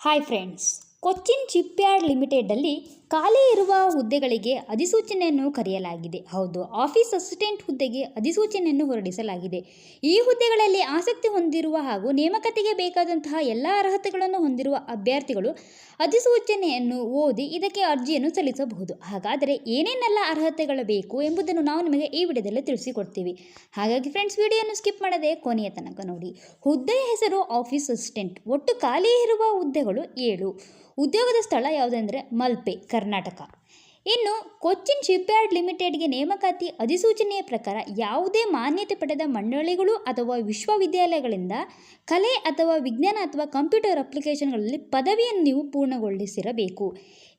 Hi friends Cochin shipyard ಲಿಮಿಟೆಡಲ್ಲಿ ಖಾಲಿ ಇರುವ ಹುದ್ದೆಗಳಿಗೆ ಅಧಿಸೂಚನೆಯನ್ನು ಕರೆಯಲಾಗಿದೆ. ಹೌದು, ಆಫೀಸ್ ಅಸಿಸ್ಟೆಂಟ್ ಹುದ್ದೆಗೆ ಅಧಿಸೂಚನೆಯನ್ನು ಹೊರಡಿಸಲಾಗಿದೆ. ಈ ಹುದ್ದೆಗಳಲ್ಲಿ ಆಸಕ್ತಿ ಹೊಂದಿರುವ ಹಾಗೂ ನೇಮಕತೆಗೆ ಬೇಕಾದಂತಹ ಎಲ್ಲ ಅರ್ಹತೆಗಳನ್ನು ಹೊಂದಿರುವ ಅಭ್ಯರ್ಥಿಗಳು ಅಧಿಸೂಚನೆಯನ್ನು ಓದಿ ಇದಕ್ಕೆ ಅರ್ಜಿಯನ್ನು ಸಲ್ಲಿಸಬಹುದು. ಹಾಗಾದರೆ ಏನೇನೆಲ್ಲ ಅರ್ಹತೆಗಳು ಬೇಕು ಎಂಬುದನ್ನು ನಾವು ನಿಮಗೆ ಈ ವಿಡಿಯೋದಲ್ಲಿ ತಿಳಿಸಿಕೊಡ್ತೀವಿ. ಹಾಗಾಗಿ ಫ್ರೆಂಡ್ಸ್ ವಿಡಿಯೋನು ಸ್ಕಿಪ್ ಮಾಡದೆ ಕೊನೆಯ ತನಕ ನೋಡಿ. ಹುದ್ದೆಯ ಹೆಸರು ಆಫೀಸ್ ಅಸಿಸ್ಟೆಂಟ್, ಒಟ್ಟು ಖಾಲಿ ಇರುವ ಹುದ್ದೆಗಳು ಏಳು. ಉದ್ಯೋಗದ ಸ್ಥಳ ಯಾವುದೆಂದರೆ ಮಲ್ಪೆ, ಕರ್ನಾಟಕ. ಇನ್ನು ಕೊಚ್ಚಿನ್ ಶಿಪ್ಯಾರ್ಡ್ ಲಿಮಿಟೆಡ್ಗೆ ನೇಮಕಾತಿ ಅಧಿಸೂಚನೆಯ ಪ್ರಕಾರ ಯಾವುದೇ ಮಾನ್ಯತೆ ಪಡೆದ ಮಂಡಳಿಗಳು ಅಥವಾ ವಿಶ್ವವಿದ್ಯಾಲಯಗಳಿಂದ ಕಲೆ ಅಥವಾ ವಿಜ್ಞಾನ ಅಥವಾ ಕಂಪ್ಯೂಟರ್ ಅಪ್ಲಿಕೇಶನ್ಗಳಲ್ಲಿ ಪದವಿಯನ್ನು ನೀವು ಪೂರ್ಣಗೊಳಿಸಿರಬೇಕು.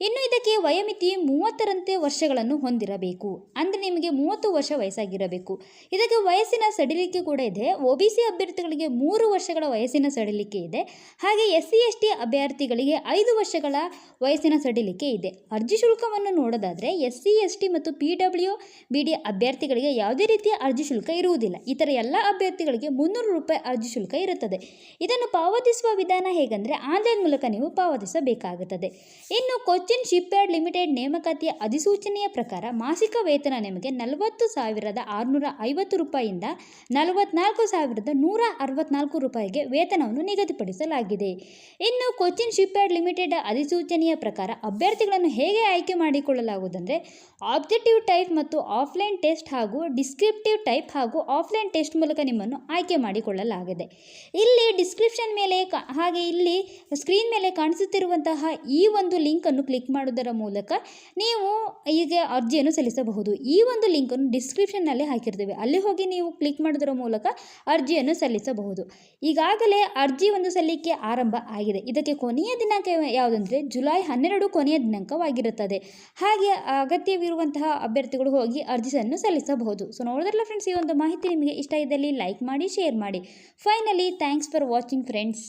ಇನ್ನು ಇದಕ್ಕೆ ವಯೋಮಿತಿ ಮೂವತ್ತರಂತೆ ವರ್ಷಗಳನ್ನು ಹೊಂದಿರಬೇಕು. ಅಂದರೆ ನಿಮಗೆ ಮೂವತ್ತು ವರ್ಷ ವಯಸ್ಸಾಗಿರಬೇಕು. ಇದಕ್ಕೆ ವಯಸ್ಸಿನ ಸಡಿಲಿಕೆ ಕೂಡ ಇದೆ. ಒ ಅಭ್ಯರ್ಥಿಗಳಿಗೆ ಮೂರು ವರ್ಷಗಳ ವಯಸ್ಸಿನ ಸಡಿಲಿಕೆ ಇದೆ. ಹಾಗೆ ಎಸ್ ಸಿ ಎಸ್ ಟಿ ಅಭ್ಯರ್ಥಿಗಳಿಗೆ ಐದು ವರ್ಷಗಳ ವಯಸ್ಸಿನ ಸಡಿಲಿಕೆ ಇದೆ. ಅರ್ಜಿ ಶುಲ್ಕವನ್ನು ನೋಡೋದಾದರೆ ಎಸ್ ಸಿ ಎಸ್ ಟಿ ಮತ್ತು ಪಿ ಡಬ್ಲ್ಯೂ ಬಿ ಡಿ ಅಭ್ಯರ್ಥಿಗಳಿಗೆ ಯಾವುದೇ ರೀತಿಯ ಅರ್ಜಿ ಶುಲ್ಕ ಇರುವುದಿಲ್ಲ. ಇತರ ಎಲ್ಲ ಅಭ್ಯರ್ಥಿಗಳಿಗೆ ಮುನ್ನೂರು ರೂಪಾಯಿ ಅರ್ಜಿ ಶುಲ್ಕ ಇರುತ್ತದೆ. ಇದನ್ನು ಪಾವತಿಸುವ ವಿಧಾನ ಹೇಗೆಂದರೆ ಆನ್ಲೈನ್ ಮೂಲಕ ನೀವು ಪಾವತಿಸಬೇಕಾಗುತ್ತದೆ. ಇನ್ನು ಕೊಚ್ಚಿನ್ ಶಿಪ್ಯಾರ್ಡ್ ಲಿಮಿಟೆಡ್ ನೇಮಕಾತಿಯ ಅಧಿಸೂಚನೆಯ ಪ್ರಕಾರ ಮಾಸಿಕ ವೇತನ ನಿಮಗೆ ನಲವತ್ತು ಸಾವಿರದ ಆರುನೂರ ಐವತ್ತು ರೂಪಾಯಿಯಿಂದ ನಲವತ್ನಾಲ್ಕು ಸಾವಿರದ ನೂರ ಅರವತ್ನಾಲ್ಕು ರೂಪಾಯಿಗೆ ವೇತನವನ್ನು ನಿಗದಿಪಡಿಸಲಾಗಿದೆ. ಇನ್ನು ಕೊಚ್ಚಿನ್ ಶಿಪ್ಯಾರ್ಡ್ ಲಿಮಿಟೆಡ್ ಅಧಿಸೂಚನೆಯ ಪ್ರಕಾರ ಅಭ್ಯರ್ಥಿಗಳನ್ನು ಹೇಗೆ ಆಯ್ಕೆ ಮಾಡಿಕೊಳ್ಳಲಾಗುವುದಂದರೆ ಆಬ್ಜೆಕ್ಟಿವ್ ಟೈಪ್ ಮತ್ತು ಆಫ್ಲೈನ್ ಟೆಸ್ಟ್ ಹಾಗೂ ಡಿಸ್ಕ್ರಿಪ್ಟಿವ್ ಟೈಪ್ ಹಾಗೂ ಆಫ್ಲೈನ್ ಟೆಸ್ಟ್ ಮೂಲಕ ನಿಮ್ಮನ್ನು ಆಯ್ಕೆ ಮಾಡಿಕೊಳ್ಳಲಾಗಿದೆ. ಇಲ್ಲಿ ಡಿಸ್ಕ್ರಿಪ್ಷನ್ ಮೇಲೆ ಹಾಗೆ ಇಲ್ಲಿ ಸ್ಕ್ರೀನ್ ಮೇಲೆ ಕಾಣಿಸುತ್ತಿರುವಂತಹ ಈ ಒಂದು ಲಿಂಕನ್ನು ಕ್ಲಿಕ್ ಮಾಡುವುದರ ಮೂಲಕ ನೀವು ಈಗ ಅರ್ಜಿಯನ್ನು ಸಲ್ಲಿಸಬಹುದು. ಈ ಒಂದು ಲಿಂಕನ್ನು ಡಿಸ್ಕ್ರಿಪ್ಷನ್ನಲ್ಲಿ ಹಾಕಿರ್ತೇವೆ. ಅಲ್ಲಿ ಹೋಗಿ ನೀವು ಕ್ಲಿಕ್ ಮಾಡೋದರ ಮೂಲಕ ಅರ್ಜಿಯನ್ನು ಸಲ್ಲಿಸಬಹುದು. ಈಗಾಗಲೇ ಅರ್ಜಿ ಒಂದು ಸಲ್ಲಿಕೆ ಆರಂಭ ಆಗಿದೆ. ಇದಕ್ಕೆ ಕೊನೆಯ ದಿನಾಂಕ ಯಾವುದಂದರೆ ಜುಲೈ ಹನ್ನೆರಡು ಕೊನೆಯ ದಿನಾಂಕವಾಗಿರುತ್ತದೆ. ಹಾಗೆ ಅಗತ್ಯವಿರುವಂತಹ ಅಭ್ಯರ್ಥಿಗಳು ಹೋಗಿ ಅರ್ಜಿಯನ್ನು ಸಲ್ಲಿಸಬಹುದು. ಸೊ ನೋಡಿದ್ರಲ್ಲ ಫ್ರೆಂಡ್ಸ್ ಈ ಒಂದು ಮಾಹಿತಿ ನಿಮಗೆ ಇಷ್ಟ ಇದ್ದಲ್ಲಿ ಲೈಕ್ ಮಾಡಿ ಶೇರ್ ಮಾಡಿ. Finally thanks for watching friends